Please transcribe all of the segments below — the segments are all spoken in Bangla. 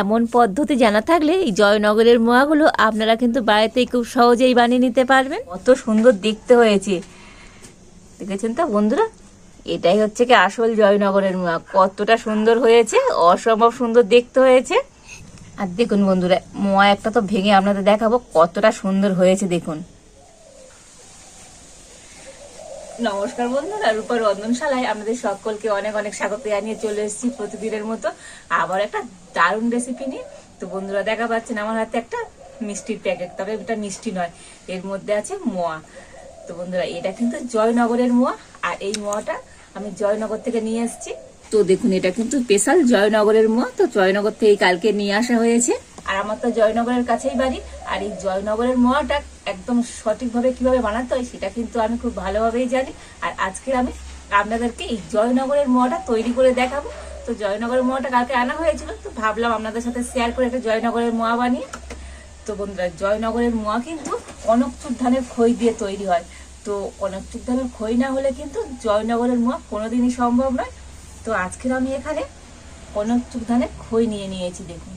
এমন পদ্ধতি জানা থাকলে এই জয়নগরের মোয়াগুলো আপনারা কিন্তু বাড়িতেই খুব সহজেই বানিয়ে নিতে পারবেন। কত সুন্দর দেখতে হয়েছে। দেখেছেন তো বন্ধুরা? এটাই হচ্ছে কি আসল জয়নগরের মোয়া। কতটা সুন্দর হয়েছে, অসম্ভব সুন্দর দেখতে হয়েছে। আর দেখুন বন্ধুরা, মোয়া একটা তো ভেঙে আপনাদের দেখাবো কতটা সুন্দর হয়েছে দেখুন। নমস্কার বন্ধুরা রূপার রন্ধনশালায় আমাদের সকলকে অনেক অনেক স্বাগত জানিয়ে চলে এসেছি প্রতিদিনের মতো আবার একটা দারুণ রেসিপি নিয়ে। তো বন্ধুরা, দেখা পাচ্ছেন আমার হাতে একটা মিষ্টির প্যাকেট তবে এটা মিষ্টি নয়, এর মধ্যে আছে মোয়া। তো বন্ধুরা, এটা কিন্তু জয়নগরের মোয়া, আর এই মোয়াটা আমি জয়নগর থেকে নিয়ে এসেছি। তো দেখুন, এটা কিন্তু স্পেশাল জয়নগরের মোয়া, তো জয়নগর থেকে কালকে নিয়ে আসা হয়েছে। আর আমার তো জয়নগরের কাছেই বাড়ি আর এই জয়নগরের মোয়াটা একদম সঠিকভাবে কীভাবে বানাতে হয় সেটা কিন্তু আমি খুব ভালোভাবেই জানি। আর আজকে আমি আপনাদেরকে এই জয়নগরের মোয়াটা তৈরি করে দেখাবো। তো জয়নগরের মোয়াটা কালকে আনা হয়েছিল, তো ভাবলাম আপনাদের সাথে শেয়ার করে একটা জয়নগরের মোয়া বানিয়ে। তো বন্ধুরা, জয়নগরের মোয়া কিন্তু অনকচুর ধানের খই দিয়ে তৈরি হয়। তো অনকচুর ধানের খই না হলে কিন্তু জয়নগরের মোয়া কোনোদিনই সম্ভব নয়। তো আজকের আমি এখানে কনকচুর ধানের খই নিয়ে নিয়েছি, দেখুন।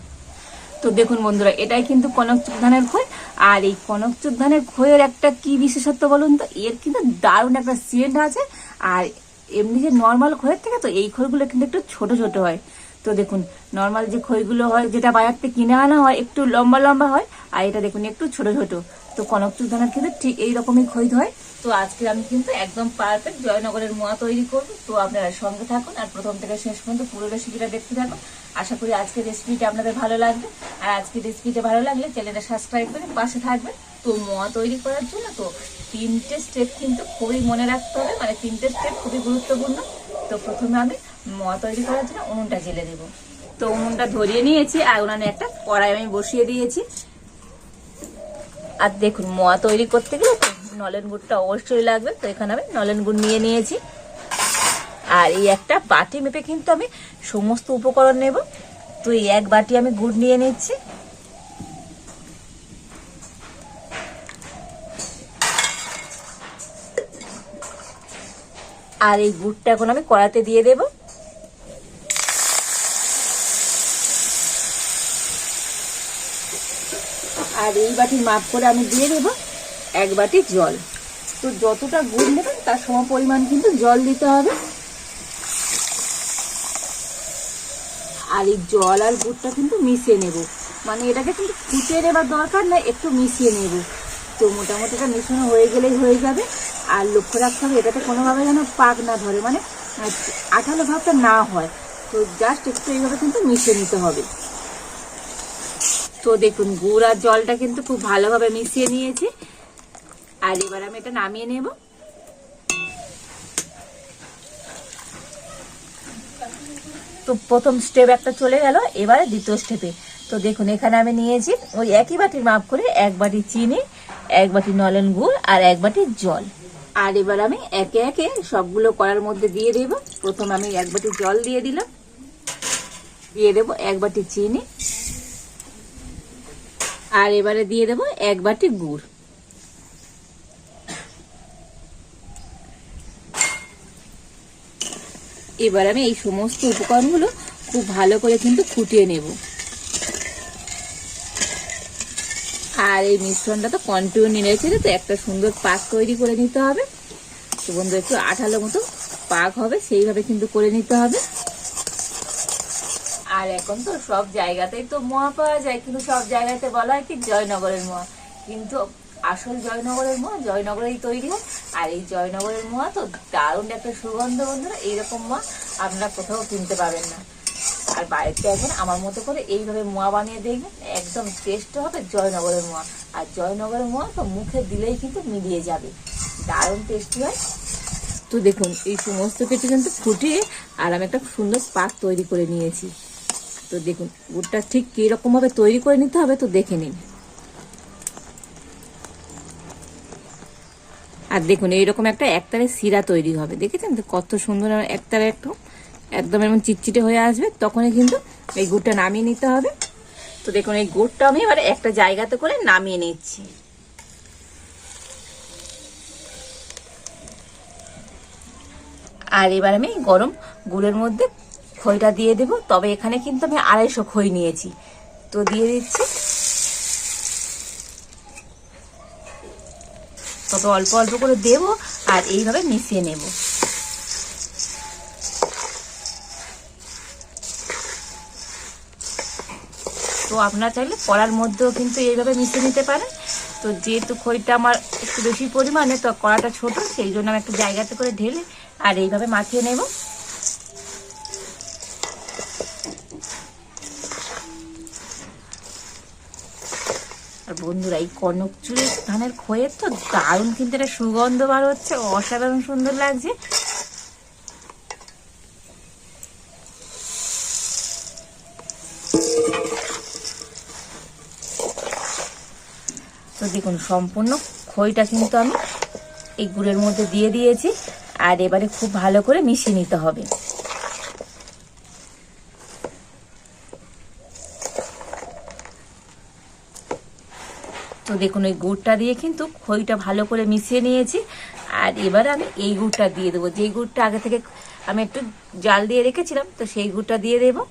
তো দেখুন বন্ধুরা, এটাই কিন্তু কনকচুর ধানের খই আর এই কনকচুর ধানের খইয়ের একটা কি বিশেষত্ব বলুন তো? এর কিন্তু দারুণ একটা সেন্ট আছে। আর এমনি যে নর্মাল খইয়ের থেকে তো এই খইগুলো কিন্তু একটু ছোট ছোট হয়। তো দেখুন নর্মাল যে খইগুলো হয়, যেটা বাজার থেকে কিনে আনা হয়, একটু লম্বা লম্বা হয়, আর এটা দেখুন একটু ছোট ছোট। তো কনকচুর ধানের কিন্তু ঠিক এইরকমই খই হয়। তো আজকে আমি কিন্তু একদম পারফেক্ট জয়নগরের মোয়া তৈরি করব। তো আপনারা সঙ্গে থাকুন, আর প্রথম থেকে শেষ পর্যন্ত পুরো রেসিপিটা দেখতে থাকুন। আশা করি আজকের রেসিপিটা আপনাদের ভালো লাগবে। আর আজকের রেসিপিটা ভালো লাগলে চ্যানেলটা সাবস্ক্রাইব করে পাশে থাকবেন। তো মোয়া তৈরি করার জন্য তো তিনটে স্টেপ কিন্তু খুবই মনে রাখতে হবে। মানে তিনটে স্টেপ খুবই গুরুত্বপূর্ণ। তো প্রথমে আমি মোয়া তৈরি করার জন্য উনুনটা জেলে দেব। তো উনুনটা ধরিয়ে নিয়েছি আর উনানে একটা কড়াই আমি বসিয়ে দিয়েছি। আর দেখুন, মোয়া তৈরি করতে গেলে নলেন গুড়টা অবশ্যই লাগবে। তো এখানে আমি নলেন গুড় নিয়ে নিয়েছি। আর এই একটা বাটি মেপে কিন্তু আমি সমস্ত উপকরণ নেব। তো এই এক বাটি আমি গুড় নিয়ে নিচ্ছি। আর এই গুড়টা এখন আমি কড়াতে দিয়ে দেব। আর এই বাটি মাপ করে আমি দিয়ে দেব এক বাটি জল। তো যতটা গুড় নেবেন তার সম পরিমাণ কিন্তু জল দিতে হবে। আর এই জল আর গুড়টা কিন্তু মিশিয়ে নেব। মানে এটাকে কিন্তু ফুটিয়ে নেবার দরকার না, একটু মিশিয়ে নেব। তো মোটামুটি এটা মিশানো হয়ে গেলেই হয়ে যাবে। আর লক্ষ্য রাখতে হবে, এটাতে কোনোভাবে যেন পাক না ধরে মানে আঠালো ভাবটা না হয়। তো জাস্ট একটু এইভাবে কিন্তু মিশিয়ে নিতে হবে। তো দেখুন, গুড় আর জলটা কিন্তু খুব ভালোভাবে মিশিয়ে নিয়েছি। আর এবার আমি এটা নামিয়ে নেব। তো প্রথম স্টেপ একটা চলে গেল, এবারে দ্বিতীয় স্টেপে তো দেখুন, এখানে আমি নিয়েছি ওই একই বাটির মাপ করে এক বাটি চিনি, এক বাটি নলেন গুড় আর এক বাটি জল। আর এবার আমি একে একে সবগুলো করার মধ্যে দিয়ে দেব। প্রথম আমি এক বাটি জল দিয়ে দিলাম। দিয়ে দেব এক বাটি চিনি। আর এবারে দিয়ে দেব এক বাটি গুড়। এবার আমি এই সমস্ত উপকরণগুলো খুব ভালো করে কিন্তু ফুটিয়ে নেব। আর এই মিশ্রণটা তো কন্টিনিউ নেড়েছে তো একটা সুন্দর পাক তৈরি করে নিতে হবে। তো বন্ধু একটু আঠালো মতো পাক হবে, সেইভাবে কিন্তু করে নিতে হবে। আর এখন তো সব জায়গাতেই তো মোয়া পাওয়া যায়, কিন্তু সব জায়গাতে বলা হয় কি জয়নগরের মোয়া। কিন্তু আসল জয়নগরের মোয়া জয়নগরেই তৈরি হয়। আর এই জয়নগরের মোয়া তো দারুণ একটা সুগন্ধ, বন্ধুরা। এইরকম মোয়া আপনারা কোথাও কিনতে পাবেন না। আর বাড়িতে এখন আমার মতো করে এইভাবে মোয়া বানিয়ে দেখবেন, একদম টেস্ট হবে জয়নগরের মোয়া। আর জয়নগরের মোয়া তো মুখে দিলেই কিন্তু মিলিয়ে যাবে। দারুণ টেস্টি হয়। তো দেখুন, এই সমস্ত কিছু কিন্তু ফুটিয়ে আর আমি একটা সুন্দর পাক তৈরি করে নিয়েছি। তো দেখুন, গুড়টা ঠিক কীরকমভাবে তৈরি করে নিতে হবে তো দেখে নিন। আর দেখুন, এইরকম একটা একতারে শিরা তৈরি হবে। দেখেছেন তো? কত সুন্দর একতারে একটু একদম এমন চিটচিটে হয়ে আসবে। তখনই কিন্তু এই গুড়টা নামিয়ে নিতে হবে। তো দেখুন, এই গুড়টা আমি এবার একটা জায়গাতে করে নামিয়ে নিচ্ছি। আর এবার আমি গরম গুড়ের মধ্যে খইটা দিয়ে দেব। তবে এখানে কিন্তু আমি আড়াইশো খই নিয়েছি। তো দিয়ে দিচ্ছি। তবে অল্প অল্প করে দেব আর এইভাবে মিশিয়ে নেব। তো আপনারা চাইলে কড়ার মধ্যেও কিন্তু এইভাবে মিশিয়ে নিতে পারেন। তো যেহেতু খইটা আমার একটু বেশি পরিমাণে, তো কড়াটা ছোট, সেই জন্য আমি একটু জায়গাতে করে ঢেলে আর এইভাবে মাখিয়ে নেব। আর বন্ধুরা, এই কনক চুলের ধানের খয়ের তো দারুণ কিন্তু একটা সুগন্ধ বার হচ্ছে, অসাধারণ সুন্দর লাগছে। তো দেখুন, সম্পূর্ণ খইটা কিন্তু আমি এই গুড়ের মধ্যে দিয়ে দিয়েছি, আর এবারে খুব ভালো করে মিশিয়ে নিতে হবে। দেখুন, ওই গুড়টা দিয়ে কিন্তু খইটা ভালো করে মিশিয়ে নিয়েছি। আর এবার আমি এই গুড়টা দিয়ে দেবো। যেই গুড়টা আগে থেকে আমি একটু জাল দিয়ে রেখেছিলাম, তো সেই গুড়টা দিয়ে দেবো।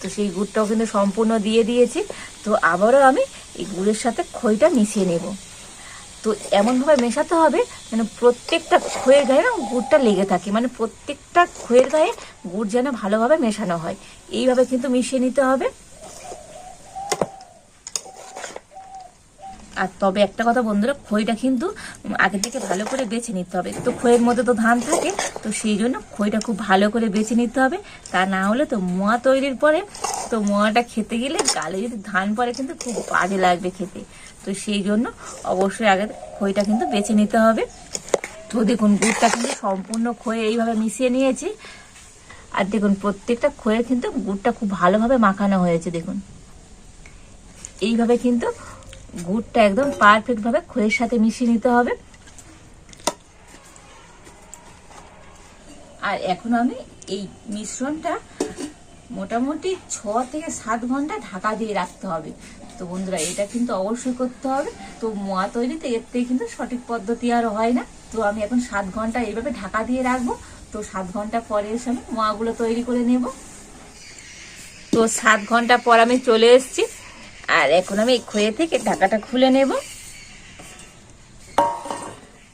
তো সেই গুড়টাও কিন্তু সম্পূর্ণ দিয়ে দিয়েছি। তো আবারও আমি এই গুড়ের সাথে খইটা মিশিয়ে নেব। তো এমনভাবে মেশাতে হবে যেন প্রত্যেকটা খইয়ের গায়ে না গুড়টা লেগে থাকে। মানে প্রত্যেকটা খইয়ের গায়ে গুড় যেন ভালোভাবে মেশানো হয়। এইভাবে কিন্তু মিশিয়ে নিতে হবে। আর তবে একটা কথা বন্ধুরা খইটা কিন্তু আগে থেকে ভালো করে বেছে নিতে হবে। তো খইয়ের মধ্যে তো ধান থাকে, তো সেই জন্য খইটা খুব ভালো করে বেছে নিতে হবে। তা না হলে তো মোয়া তৈরির পরে তো মোয়াটা খেতে গেলে গালে যদি ধান পড়ে কিন্তু খুব বাজে লাগবে খেতে। তো সেই জন্য অবশ্যই আগে খইটা কিন্তু বেছে নিতে হবে। তো দেখুন, গুড়টা কিন্তু সম্পূর্ণ খয়ে এইভাবে মিশিয়ে নিয়েছি। আর দেখুন, প্রত্যেকটা খয়ে কিন্তু গুড়টা খুব ভালোভাবে মাখানো হয়েছে, দেখুন। এইভাবে কিন্তু গুড়টা একদম পারফেক্ট ভাবে খইয়ের সাথে মিশিয়ে নিতে হবে। আর এখন আমি এই মিশ্রণটা মোটামুটি ছ থেকে সাত ঘণ্টা ঢাকা দিয়ে রাখতে হবে। তো বন্ধুরা, এটা কিন্তু অবশ্যই করতে হবে। তো মোয়া তৈরিতে এর থেকে কিন্তু সঠিক পদ্ধতি আর হয় না। তো আমি এখন সাত ঘণ্টা এইভাবে ঢাকা দিয়ে রাখব। তো সাত ঘণ্টা পরে এসে আমি মোয়াগুলো তৈরি করে নেব। তো সাত ঘণ্টা পর আমি চলে এসেছি। আর এখন আমি খয়ে থেকে ঢাকাটা খুলে নেব।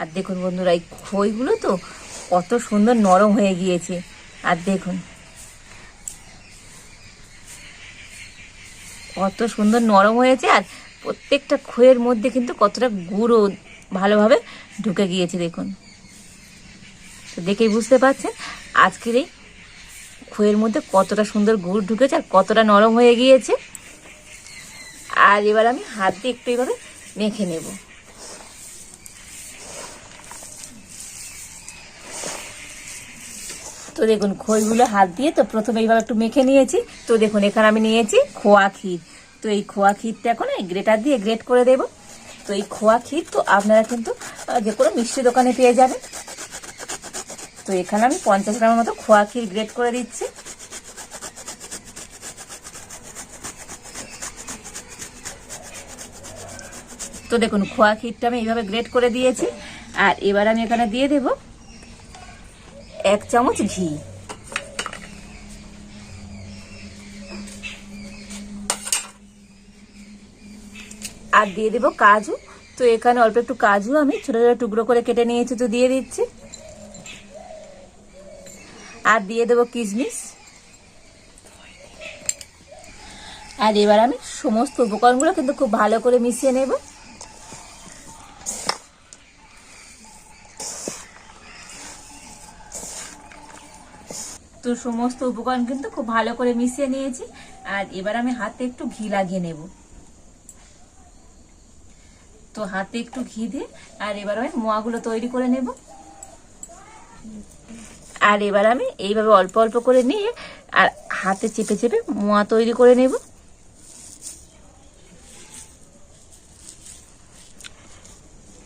আর দেখুন বন্ধুরা, এই খইগুলো তো কত সুন্দর নরম হয়ে গিয়েছে। আর দেখুন কত সুন্দর নরম হয়েছে আর প্রত্যেকটা খইয়ের মধ্যে কিন্তু কতটা গুঁড়ো ভালোভাবে ঢুকে গিয়েছে, দেখুন। তো দেখেই বুঝতে পারছেন আজকের এই খইয়ের মধ্যে কতটা সুন্দর গুড় ঢুকেছে আর কতটা নরম হয়ে গিয়েছে। আর এবার আমি হাত দিয়ে একটু এভাবে মেখে নেব। তো দেখুন, খইগুলো হাত দিয়ে তো প্রথমে এইভাবে একটু মেখে নিয়েছি। তো দেখুন, এখানে আমি নিয়েছি খোয়া ক্ষীর। তো এই খোয়া ক্ষীরটা এখন এই গ্রেটার দিয়ে গ্রেট করে দেব। তো এই খোয়া ক্ষীর তো আপনারা কিন্তু যে কোনো মিষ্টি দোকানে পেয়ে যাবেন। তো এখানে আমি পঞ্চাশ গ্রামের মতো খোয়া ক্ষীর গ্রেট করে দিচ্ছি। তো দেখুন, খোয়া ক্ষীরটা আমি এইভাবে গ্রেট করে দিয়েছি। আর এবার আমি এখানে দিয়ে দেব এক চামচ ঘি। আর দিয়ে দেব কাজু। তো এখানে অল্প একটু কাজু আমি ছোট ছোট টুকরো করে কেটে নিয়েছি, তো দিয়ে দিচ্ছি। আর দিয়ে দেব কিশমিশ। আর এবার আমি সমস্ত উপকরণগুলো কিন্তু খুব ভালো করে মিশিয়ে নেব। তো সমস্ত উপকরণ কিন্তু খুব ভালো করে মিশিয়ে নিয়েছি। আর এবার আমি হাতে একটু ঘি লাগিয়ে নেব। তো হাতে একটু ঘি দিয়ে, আর এবার আমি মোয়াগুলো তৈরি করে নেব। আর এবার আমি এইভাবে অল্প অল্প করে নিয়ে, আর হাতে চেপে চেপে মোয়া তৈরি করে নেব।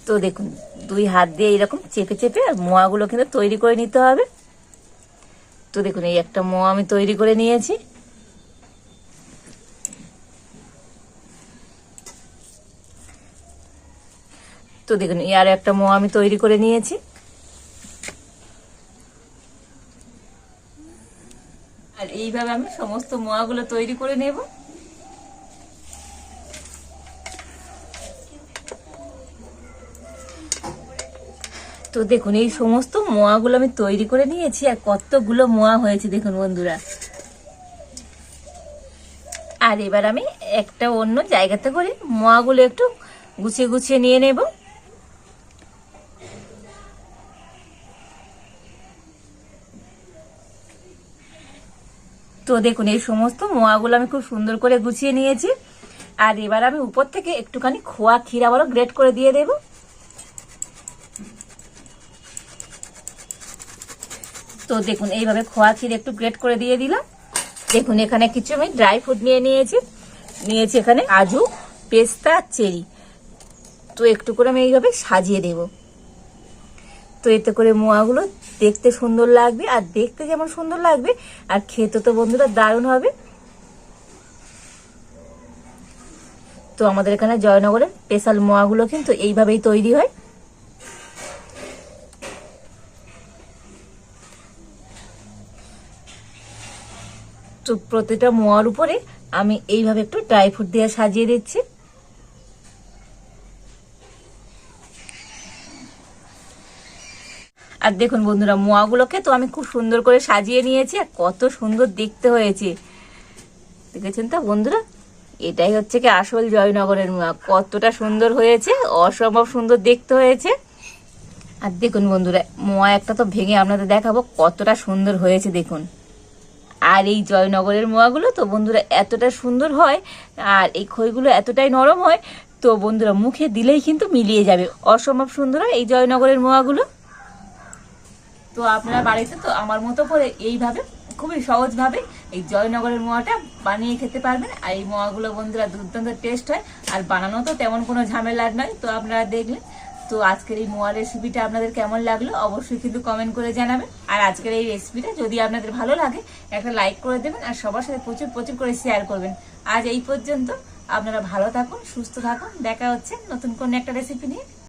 তো দেখুন, দুই হাত দিয়ে এইরকম চেপে চেপে আর মোয়াগুলো কিন্তু তৈরি করে নিতে হবে। তো দেখুন, এই একটা মো আমি তৈরি করে নিয়েছি। তো দেখুন আর একটা মো আমি তৈরি করে নিয়েছি। আর এইভাবে আমি সমস্ত মোয়াগুলো তৈরি করে নেব। তো দেখুন, এই সমস্ত মোয়াগুলো আমি তৈরি করে নিয়েছি আর কতগুলো মোয়া হয়েছে দেখুন বন্ধুরা। আর এবার আমি একটা অন্য জায়গাতে করে মোয়াগুলো একটু গুছিয়ে গুছিয়ে নিয়ে নেব। তো দেখুন, এই সমস্ত মোয়াগুলো আমি খুব সুন্দর করে গুছিয়ে নিয়েছি। আর এবার আমি উপর থেকে একটুখানি খোয়া ক্ষীর আবারও গ্রেট করে দিয়ে দেব। তো দেখুন, এইভাবে খোয়া ক্ষীর একটু গ্রেট করে দিয়ে দিলাম। দেখুন, এখানে কিছু আমি ড্রাই ফ্রুট নিয়ে নিয়েছি। নিয়েছি এখানে আজু, পেস্তা, চেরি। তো একটু করে আমি এইভাবে সাজিয়ে দেব। তো এতে করে মোয়াগুলো দেখতে সুন্দর লাগবে, আর দেখতে যেমন সুন্দর লাগবে, আর খেতে তো বন্ধুরা দারুণ হবে। তো আমাদের এখানে জয়নগরের স্পেশাল মোয়াগুলো কিন্তু এইভাবেই তৈরি হয়। প্রতিটা মোয়ার উপরে আমি এইভাবে একটু ড্রাই ফ্রুট দিয়ে সাজিয়ে দিচ্ছি। আর দেখুন বন্ধুরা, মোয়াগুলোকে তো আমি খুব সুন্দর করে সাজিয়ে নিয়েছি আর কত সুন্দর দেখতে হয়েছে। দেখেছেন তো বন্ধুরা? এটাই হচ্ছে কি আসল জয়নগরের মোয়া। কতটা সুন্দর হয়েছে, অসম্ভব সুন্দর দেখতে হয়েছে। আর দেখুন বন্ধুরা, মোয়া একটা তো ভেঙে আপনাদের দেখাবো কতটা সুন্দর হয়েছে দেখুন। আর এই জয়নগরের মোয়াগুলো তো বন্ধুরা এতটা সুন্দর হয়, আর এই খইগুলো এতটাই নরম হয়, তো বন্ধুরা মুখে দিলেই কিন্তু মিলিয়ে যাবে। অসম্ভব সুন্দর হয় এই জয়নগরের মোয়াগুলো। তো আপনারা বাড়িতে তো আমার মতো করে এইভাবে, খুবই সহজভাবে এই জয়নগরের মোয়াটা বানিয়ে খেতে পারবেন। আর এই মোয়াগুলো বন্ধুরা দুর্দান্ত টেস্ট হয়, আর বানানো তো তেমন কোনো ঝামেলার নয়। তো আপনারা দেখলেন তো আজকের এই মোয়া রেসিপিটা আপনাদের কেমন লাগল অবশ্যই কিন্তু কমেন্ট করে জানাবেন। আর আজকের এই রেসিপিটা যদি আপনাদের ভালো লাগে, একটা লাইক করে দেবেন আর সবার সাথে প্রচুর প্রচুর করে শেয়ার করবেন। আজ এই পর্যন্ত আপনারা ভালো থাকুন, সুস্থ থাকুন, দেখা হচ্ছে নতুন কোন একটা রেসিপি নিয়ে।